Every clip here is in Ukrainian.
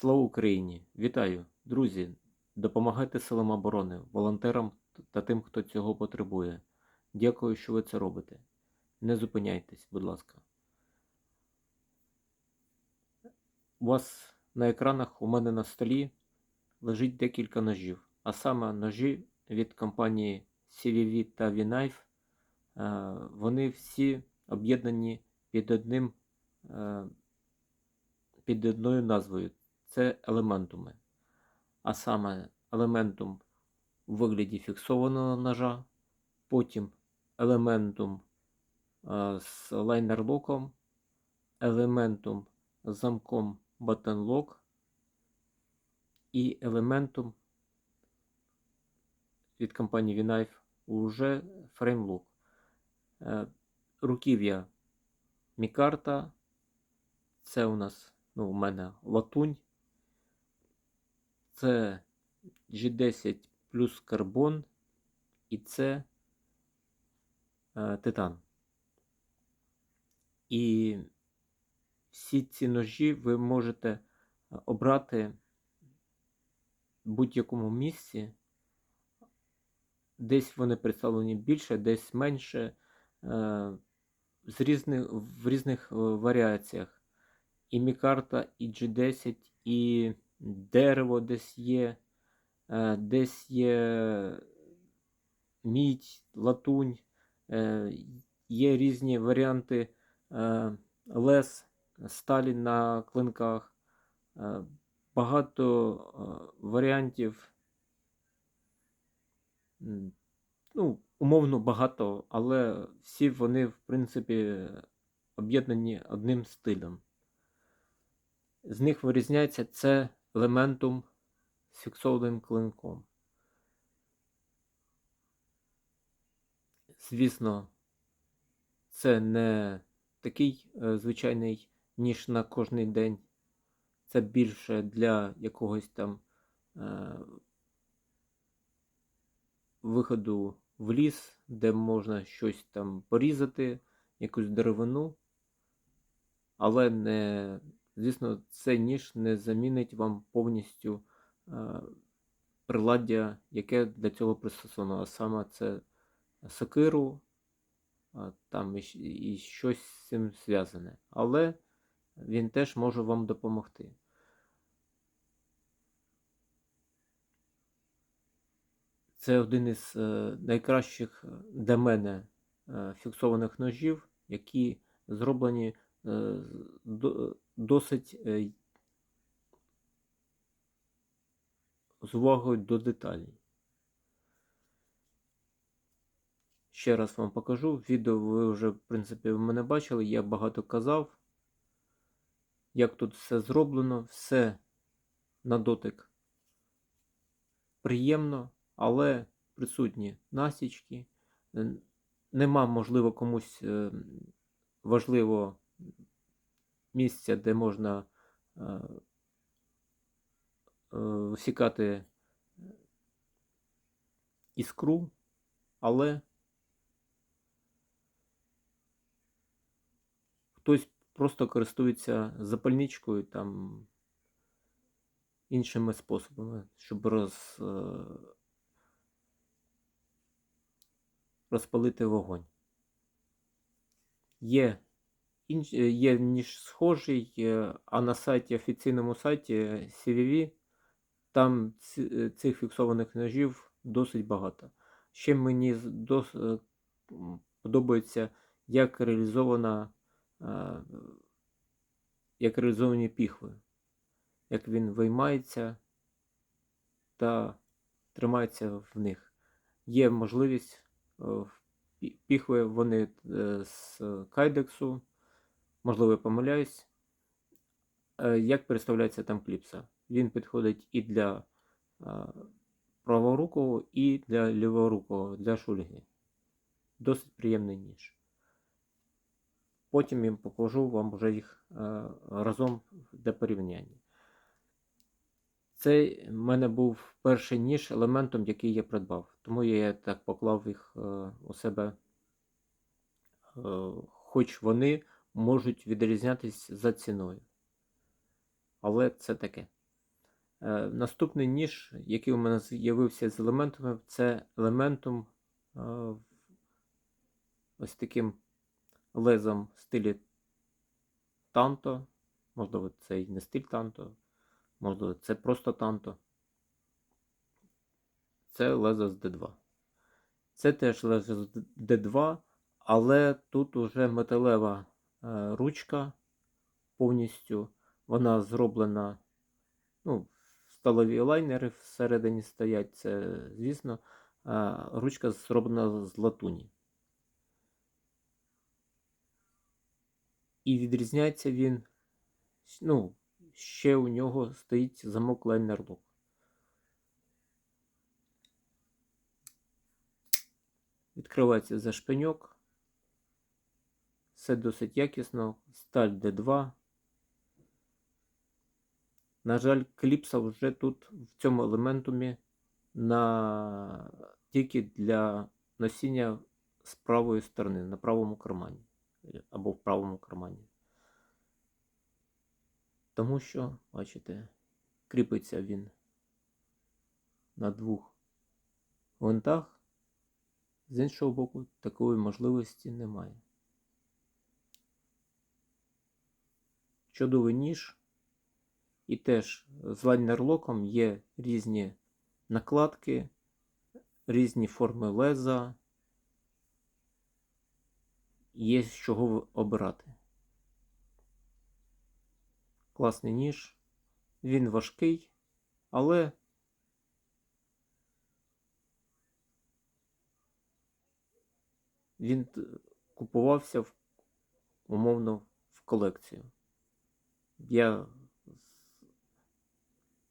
Слава Україні! Вітаю, друзі! Допомагайте силам оборони, волонтерам та тим, хто цього потребує. Дякую, що ви це робите. Не зупиняйтесь, будь ласка. У вас на екранах у мене на столі лежить декілька ножів, а саме ножі від компанії CVV та V-Knife. Е, Вони всі об'єднані під одним е, під одною назвою це елементуми. А саме елементум у вигляді фіксованого ножа, потім елементум е, з лайнерлоком, елементум з замком lock і елементум від компанії V-Knife уже фреймлок. Руків'я Мікарта. Це у нас, ну, у мене латунь. Це G10 плюс карбон і це е, титан. І всі ці ножі ви можете е, обрати в будь-якому місці. Десь вони представлені більше, десь менше, е, з різних, в різних е, варіаціях. І мікарта, і G10, і дерево десь є, е, десь є мідь, латунь, е, є різні варіанти е, лес, сталі на клинках, багато варіантів. Ну, умовно багато, але всі вони, в принципі, об'єднані одним стилем. З них вирізняється це елементум з фіксованим клинком. Звісно, це не такий е, звичайний ніж на кожний день. Це більше для якогось там е, виходу в ліс, де можна щось там порізати, якусь деревину. Але не, звісно, цей ніж не замінить вам повністю е, приладдя, яке для цього пристосовано. А саме це сокиру, а, там і, щось з цим зв'язане. Але він теж може вам допомогти. Це один із е, найкращих е, для мене е, фіксованих ножів, які зроблені е, досить е, з увагою до деталей. Ще раз вам покажу. Відео ви вже, в принципі, в мене бачили, я багато казав, як тут все зроблено, все на дотик приємно, але присутні насічки. Е, Нема, можливо, комусь е, важливо місця, де можна е, е, висікати іскру, але хтось просто користується запальничкою там іншими способами, щоб роз, е, розпалити вогонь. Є, є ніж схожий, е, а на сайті, офіційному сайті CVV, там е, цих фіксованих ножів досить багато. Ще мені дос, е, подобається, як реалізована, е, як реалізовані піхви, як він виймається та тримається в них. Є можливість е, піхви, вони е, з кайдексу, можливо, я помиляюсь. Е, Як переставляється там кліпса? Він підходить і для е, праворукого, і для ліворукого, для шульги. Досить приємний ніж. Потім я покажу вам вже їх е, разом для порівняння. Цей в мене був перший ніж елементом, який я придбав. Тому я так поклав їх у себе, хоч вони можуть відрізнятись за ціною. Але це таке. Е, Наступний ніж, який у мене з'явився з елементами, це елементум е, ось таким лезом в стилі танто. Можливо, це і не стиль танто, можливо, це просто танто. Це лезо з D2. Це теж лезо з D2, але тут уже металева ручка повністю. Вона зроблена, ну, сталеві лайнери всередині стоять, це звісно. А ручка зроблена з латуні. І відрізняється він, ну, ще у нього стоїть замок лайнер лок. Відкривається за шпиньок. Все досить якісно. Сталь D2. На жаль, кліпса вже тут в цьому елементумі на тільки для носіння з правої сторони, на правому кармані або в правому кармані. Тому що, бачите, кріпиться він на двох гвинтах, з іншого боку, такої можливості немає. Чудовий ніж. І теж з лайнерлоком є різні накладки, різні форми леза. Є з чого обирати. Класний ніж. Він важкий, але він купувався умовно в колекцію. Я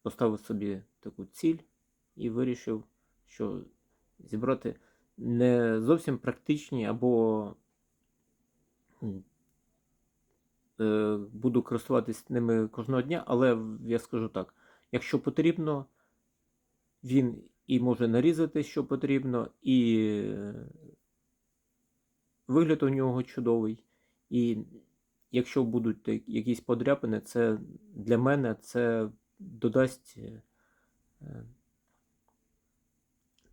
поставив собі таку ціль і вирішив, що зібрати не зовсім практичні або е, буду користуватись ними кожного дня, але я скажу так: якщо потрібно, він і може нарізати, що потрібно, і вигляд у нього чудовий. І якщо будуть якісь подряпини, це для мене це додасть е,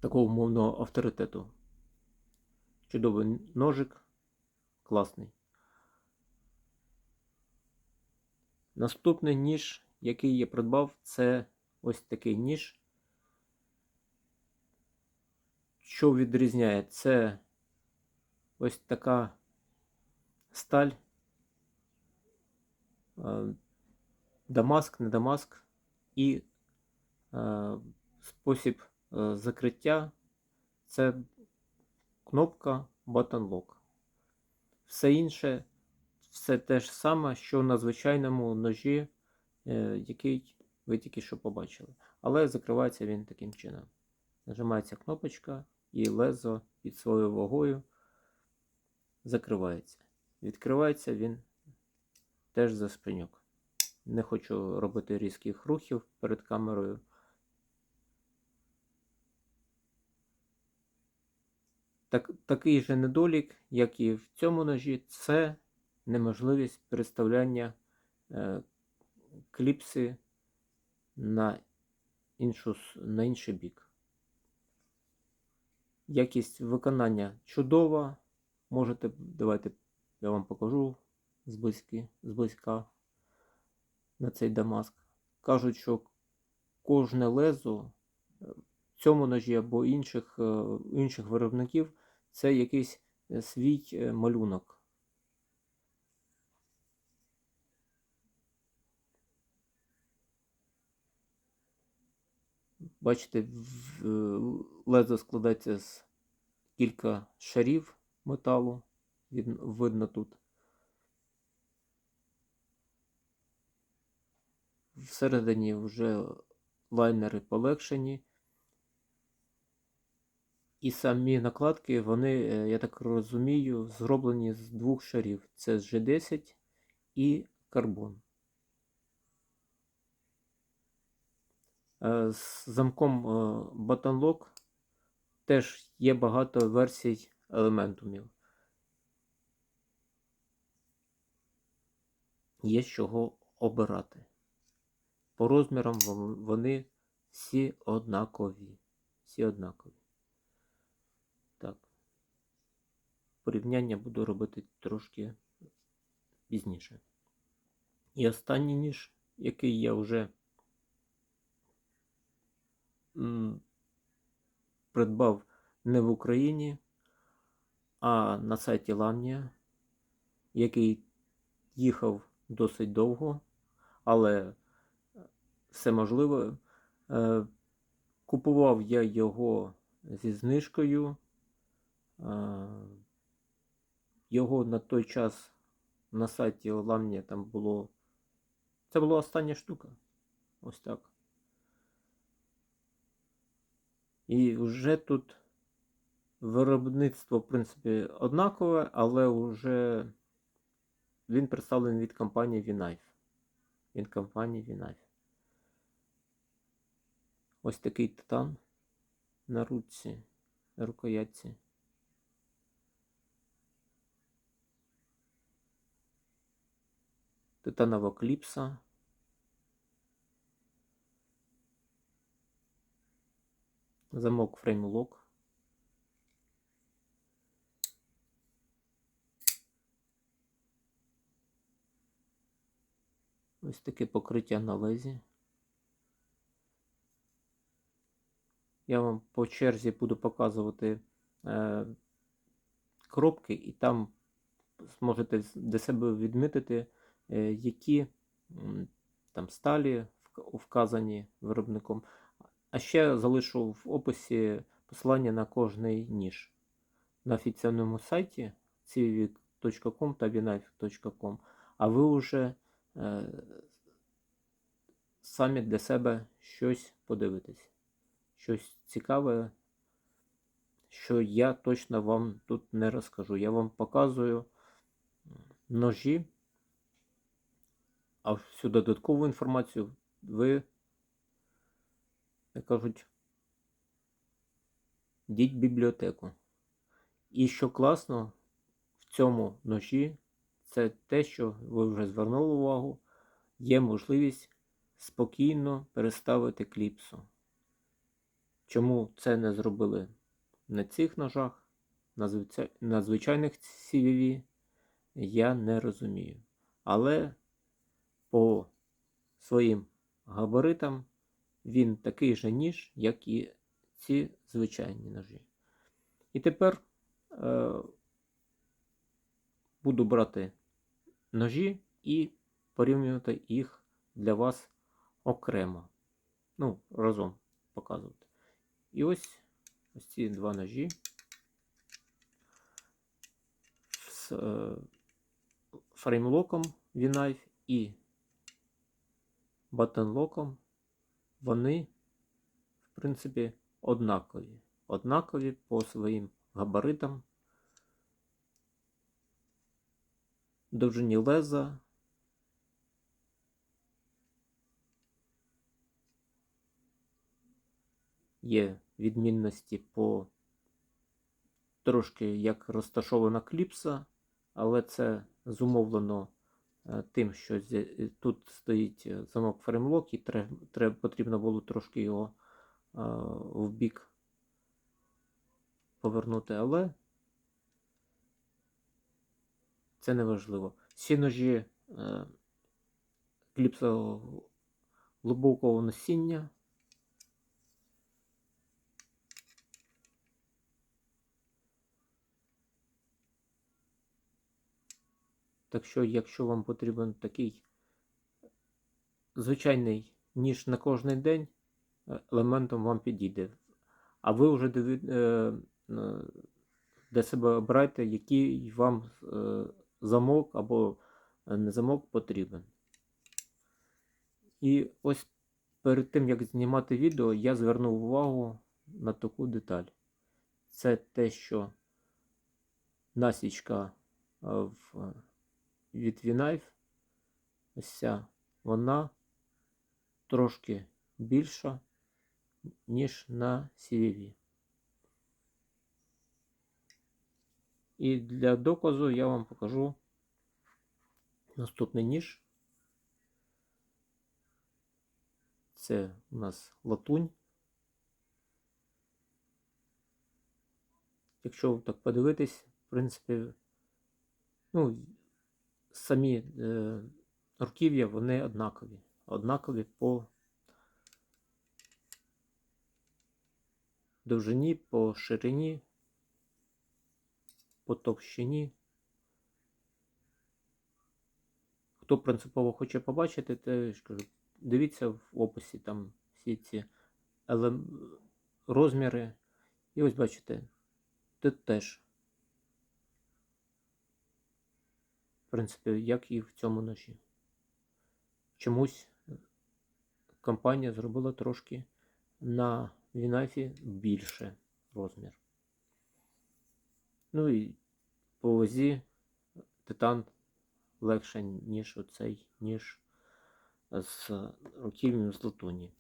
такого умовного авторитету. Чудовий ножик, класний. Наступний ніж, який я придбав, це ось такий ніж. Що відрізняє? Це ось така сталь. Е, Дамаск, не Дамаск і е, спосіб е, закриття це кнопка Button Lock. Все інше, все те ж саме, що на звичайному ножі, який ви тільки що побачили. Але закривається він таким чином. Нажимається кнопочка і лезо під своєю вагою закривається. Відкривається він теж за спиньок. Не хочу робити різких рухів перед камерою. Так, Такий же недолік, як і в цьому ножі, це неможливість переставляння е, кліпси на, іншу, на інший бік. Якість виконання чудова. Можете, давайте я вам покажу зблизька на цей Дамаск. Кажуть, що кожне лезо в цьому ножі або інших, е, інших виробників це якийсь е, свій е, малюнок. Бачите, лезо складається з кілька шарів металу, видно тут. Всередині вже лайнери полегшені. І самі накладки, вони, е, я так розумію, зроблені з двох шарів. Це з G10 і карбон. Е, з замком е, Button Lock теж є багато версій елементумів. Є з чого обирати. По розмірам вони всі однакові. Всі однакові. Так. Порівняння буду робити трошки пізніше. І останній ніж, який я вже придбав не в Україні, а на сайті Ламнія, який їхав досить довго, але все можливо. Е, Купував я його зі знижкою. Е, Його на той час на сайті Ламнія там було. Це була остання штука. Ось так. І вже тут виробництво, в принципі, однакове, але вже він представлений від компанії Vinife. Від компанії Vinife. Ось такий титан на руці, на рукоятці. Титанова кліпса. Замок фреймлок. Ось таке покриття на лезі. Я вам по черзі буду показувати е, кропки, і там зможете для себе відмітити, е, які там сталі вказані виробником. А ще залишу в описі посилання на кожний ніж на офіційному сайті cvvic.com та vinife.com. А ви вже е, самі для себе щось подивитесь. Щось цікаве, що я точно вам тут не розкажу. Я вам показую ножі, а всю додаткову інформацію ви, як кажуть, йдіть в бібліотеку. І що класно в цьому ножі, це те, що ви вже звернули увагу, є можливість спокійно переставити кліпсу. Чому це не зробили на цих ножах, на звичай- на звичайних CVV, я не розумію. Але по своїм габаритам він такий же ніж, як і ці звичайні ножі. І тепер е, буду брати ножі і порівнювати їх для вас окремо. Ну, разом показувати. І ось ось ці два ножі з е, фреймлоком V-Knife і батонлоком. Вони, в принципі, однакові. Однакові по своїм габаритам, довжині леза. Є відмінності по трошки як розташована кліпса, але це зумовлено е, тим, що тут стоїть е, замок фреймлок, і треба, потрібно було трошки його е, в бік повернути, але це не важливо. Всі ножі е, кліпса глибокого носіння. Так що, якщо вам потрібен такий звичайний ніж на кожний день, е, елементом вам підійде. А ви вже е, е, для себе обирайте, який вам замок або не замок потрібен. І ось перед тим, як знімати відео, я звернув увагу на таку деталь. Це те, що насічка в від Vinife, ось ця, вона трошки більша, ніж на CVV. І для доказу я вам покажу наступний ніж. Це у нас латунь. Якщо так подивитись, в принципі, ну, самі е, руків'я вони однакові. Однакові по довжині, по ширині, по товщині. Хто принципово хоче побачити, то ж кажу, дивіться в описі там всі ці елем... розміри. І ось бачите, тут теж. Принципі, як і в цьому ножі. Чомусь компанія зробила трошки на Вінафі більше розмір. Ну і по вазі титан легше, ніж оцей, ніж з руків'ям з латуні.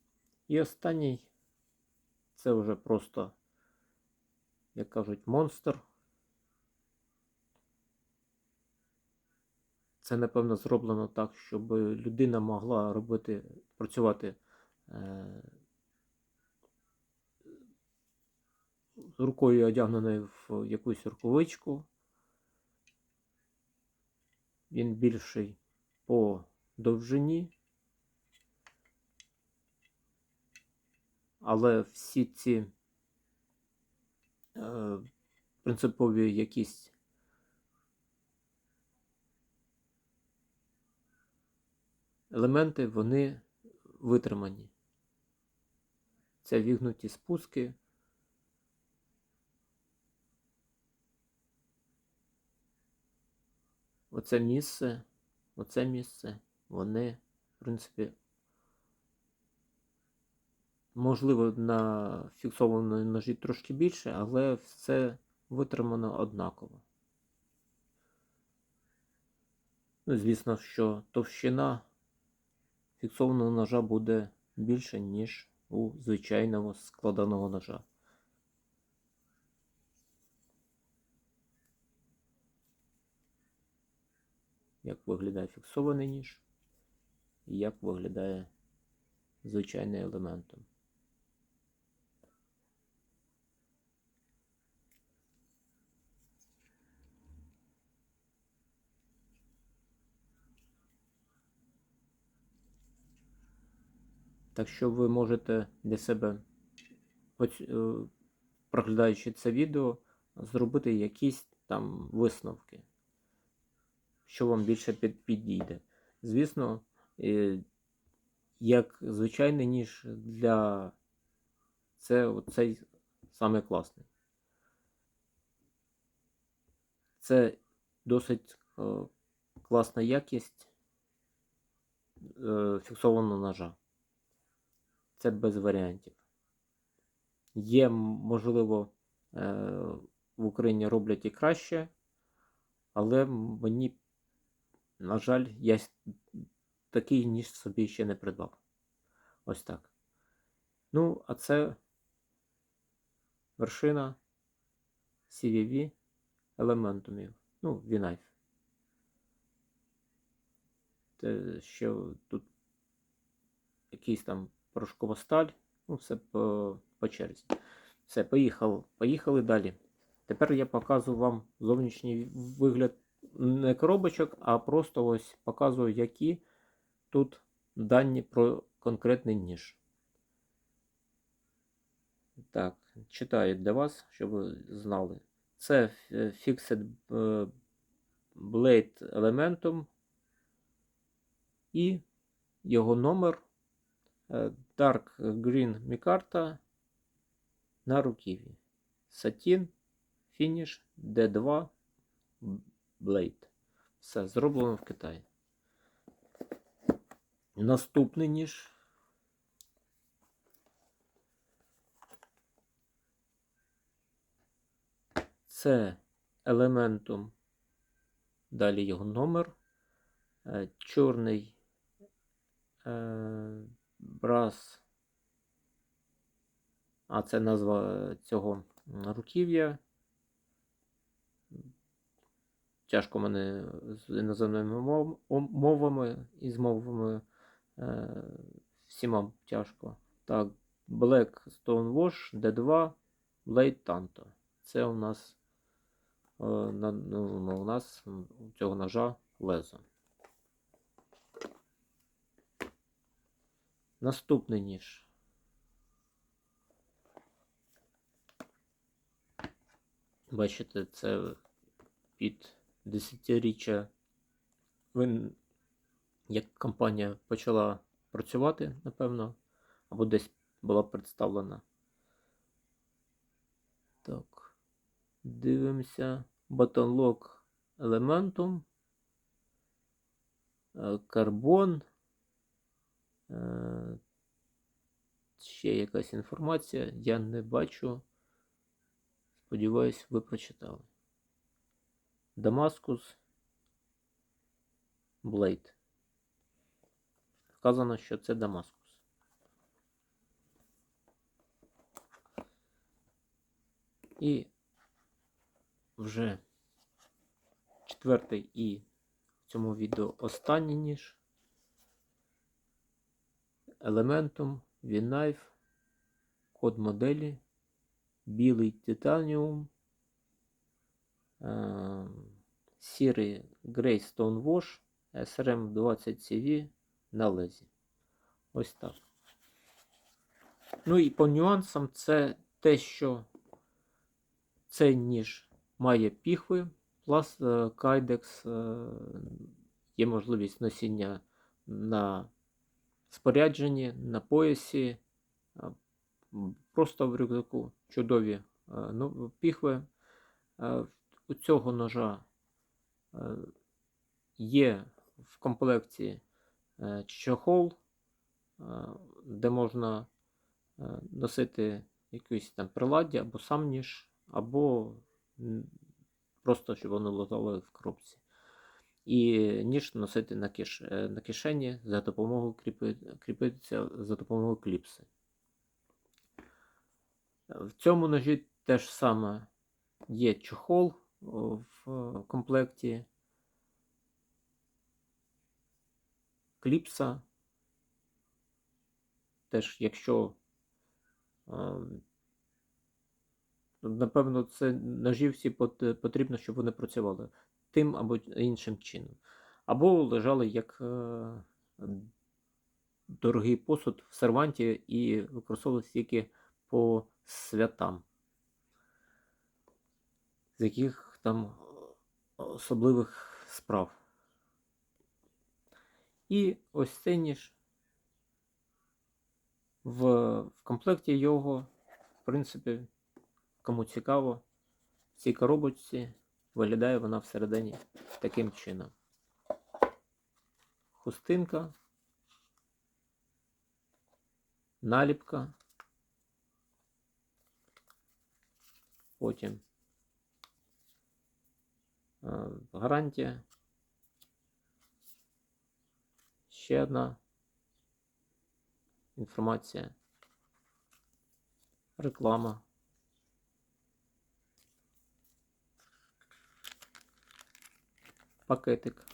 І останній це вже просто, як кажуть, монстр. Це, напевно, зроблено так, щоб людина могла робити, працювати е, рукою одягненою в якусь рукавичку. Він більший по довжині. Але всі ці е, принципові якісь елементи, вони витримані. Це вігнуті спуски. Оце місце, оце місце, вони, в принципі, можливо, на фіксованій ножі трошки більше, але все витримано однаково. Ну, звісно, що товщина фіксованого ножа буде більше, ніж у звичайного складаного ножа. Як виглядає фіксований ніж і як виглядає звичайний елементом. Так що ви можете для себе, е, проглядаючи це відео, зробити якісь там висновки, що вам більше підійде. Звісно, е, як звичайний ніж для це оцей саме класний. Це досить е, класна якість фіксованого ножа. Це без варіантів. Є, можливо, е, в Україні роблять і краще, але мені, на жаль, я такий ніж собі ще не придбав. Ось так. Ну, а це вершина CVV елементумів. Ну, V-Knife. Те, що тут якийсь там порошкова сталь, ну, все по, по черзі. Все, поїхали. Поїхали далі. Тепер я показую вам зовнішній вигляд не коробочок, а просто ось показую, які тут дані про конкретний ніж. Так, читаю для вас, щоб ви знали. Це Fixed е, Blade Elementum і його номер Dark Green Micarta на руків'ї. Satin Finish D2 Blade. Все зроблено в Китаї. Наступний ніж. Це Elementum. Далі його номер. Е, Чорний е, брас. А це назва цього руків'я. Тяжко мене з іноземними мов- мовами і з мовами е, всіма тяжко. Так, Black Stonewash D2 Blade Tanto. Це у нас, е, на, ну, ну, у нас у цього ножа лезо. Наступний ніж. Бачите, це під десятиріччя він, як компанія почала працювати, напевно, або десь була представлена. Так. Дивимося. Lock Elementum. Е, Карбон. Е, Ще якась інформація. Я не бачу. Сподіваюсь, ви прочитали. Дамаскус. Блейд. Вказано, що це Дамаскус. І вже четвертий і в цьому відео останній ніж. Елементом V-Knife, код моделі, білий титаніум, е, сірий Grey Stone Wash, SRM 20 CV на лезі. Ось так. Ну і по нюансам це те, що цей ніж має піхви, пласт е, кайдекс, е, є можливість носіння на спорядженні, на поясі, просто в рюкзаку. Чудові ну, піхви. У цього ножа є в комплекті е, чохол, де можна е, носити якісь там приладдя або сам ніж, або просто щоб воно лежало в коробці. І ніж носити на, киш... е, на кишені за допомогою кріпи... кріпитися за допомогою кліпси. В цьому ножі теж саме є чохол в комплекті. Кліпса. Теж, якщо е, напевно, це ножі всі потрібно, щоб вони працювали тим або іншим чином. Або лежали як е, дорогий посуд в серванті і використовувалися тільки по святам, з яких там особливих справ. І ось цей ніж. В, в комплекті його, в принципі, кому цікаво, в цій коробочці виглядає вона всередині таким чином. Хустинка, наліпка, потім е, гарантія, ще одна інформація, реклама. Пакетик.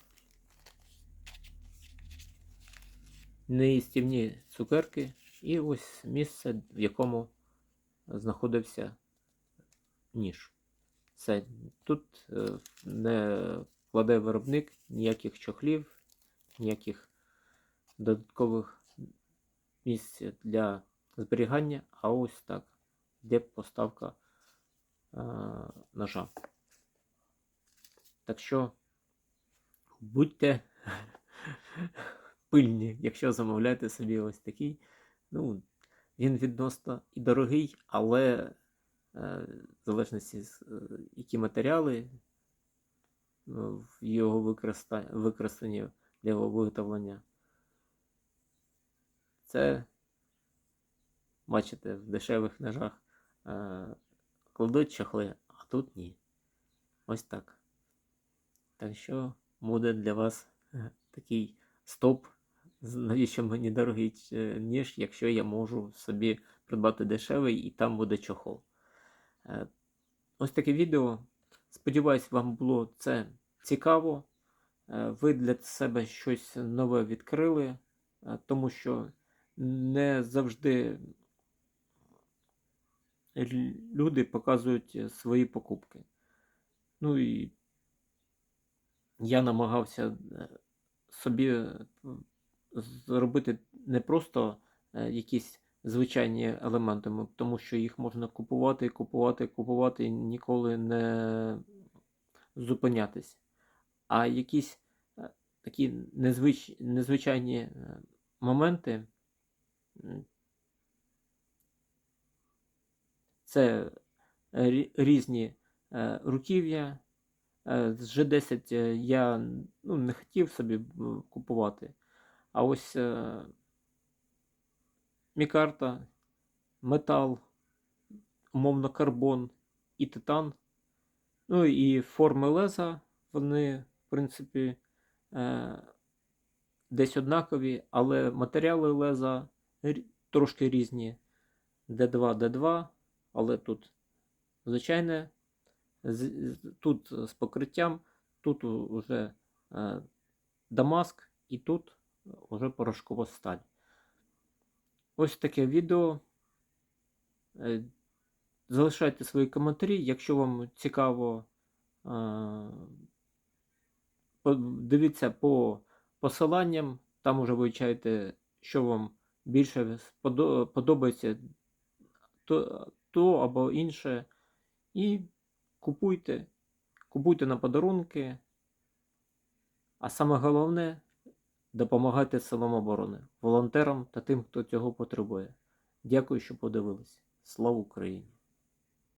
Неїстівні цукерки і ось місце, в якому знаходився ніж. Все. Тут е, не кладе виробник ніяких чохлів, ніяких додаткових місць для зберігання, а ось так, де поставка е, ножа. Так що будьте пильні, якщо замовляєте собі ось такий. Ну, він відносно і дорогий, але е, в залежності е, які матеріали ну, в його використа... використані для його виготовлення. Це, бачите, в дешевих ножах е, кладуть чохли, а тут ні. Ось так. Так що буде для вас е, такий стоп. Навіщо мені дорогий е, ніж, якщо я можу собі придбати дешевий і там буде чохол. Е, Ось таке відео. Сподіваюсь, вам було це цікаво. Ви для себе щось нове відкрили, тому що не завжди люди показують свої покупки. Ну і я намагався е, собі е, зробити не просто е, якісь звичайні елементи, тому що їх можна купувати, купувати, купувати і ніколи не зупинятись. А якісь такі незвич... незвичайні моменти. Це різні руків'я. Е, З G10 е, я ну, не хотів собі купувати. А ось е, мікарта, метал, умовно карбон і титан. Ну і форми леза, вони, в принципі, е, десь однакові, але матеріали леза трошки різні. D2, D2, але тут звичайне, тут з покриттям, тут вже е, Дамаск і тут вже порошкова сталь. Ось таке відео. Е, Залишайте свої коментарі, якщо вам цікаво, е, дивіться по посиланням, там уже вивчаєте, що вам більше подобається, то, то або інше. І купуйте, купуйте на подарунки. А саме головне допомагайте силам оборони, волонтерам та тим, хто цього потребує. Дякую, що подивились. Слава Україні!